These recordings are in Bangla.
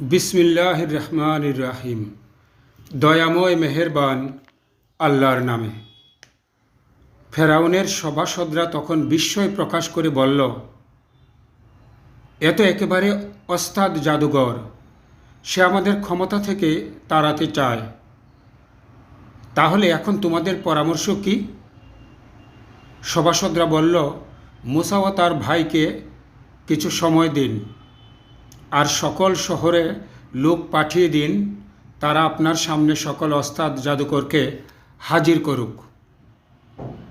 বিসমিল্লাহ রহমান রাহিম দয়াময় মেহেরবান আল্লাহর নামে। ফেরাউনের সভাসদরা তখন বিস্ময় প্রকাশ করে বলল এত একেবারে ওস্তাদ জাদুঘর। সে আমাদের ক্ষমতা থেকে তাড়াতে চায়। তাহলে এখন তোমাদের পরামর্শ কি? সভাসদরা বলল, মুসা ও তার ভাইকে কিছু সময় দিন। আর সকল শহরে লোক পাঠিয়ে দিন, তারা আপনার সামনে সকল অস্তাদ জাদুকরকে হাজির করুক।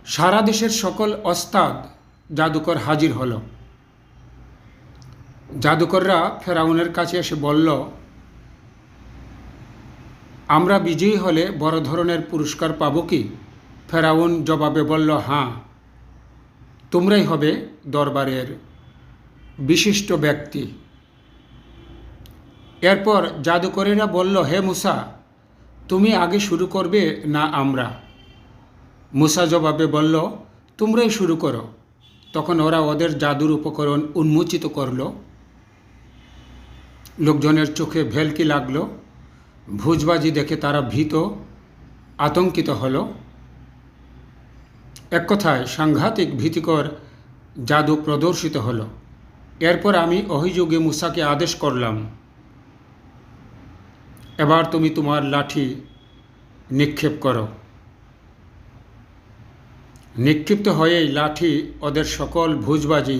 সারা দেশের সকল অস্তাদ জাদুকর হাজির হল। জাদুকররা ফেরাউনের কাছে এসে বলল, আমরা বিজয়ী হলে বড় ধরনের পুরস্কার পাব কি? ফেরাউন জবাবে বলল হ্যাঁ তোমরাই হবে দরবারের বিশিষ্ট ব্যক্তি। এরপর জাদুকরেরা বলল, হে মুসা, তুমি আগে শুরু করবে না আমরা? মুসা জবাবে বলল, তোমরাই শুরু করো। তখন ওরা ওদের জাদুর উপকরণ উন্মোচিত করল। লোকজনের চোখে ভেলকি লাগল। ভুজবাজি দেখে তারা ভীত, আতঙ্কিত হল। এক কথায়, সাংঘাতিক ভীতিকর জাদু প্রদর্শিত হল। এরপর আমি অভিযোগে মুসাকে আদেশ করলাম এবার তুমি তোমার লাঠি নিক্ষেপ করো। নিক্ষিপ্ত হয়েই লাঠি ওদের সকল ভুজবাজি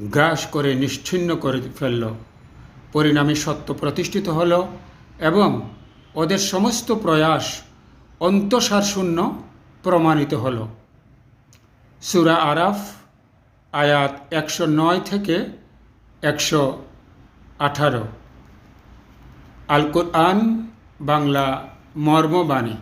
গ্রাস করে নিশ্চিহ্ন করে ফেলল। পরিণামে সত্য প্রতিষ্ঠিত হল এবং ওদের সমস্ত প্রয়াস অন্তঃসারশূন্য প্রমাণিত হল। সুরা আরাফ, আয়াত একশো নয় থেকে একশো আঠারো। আল কোরআন বাংলা মর্মবাণী।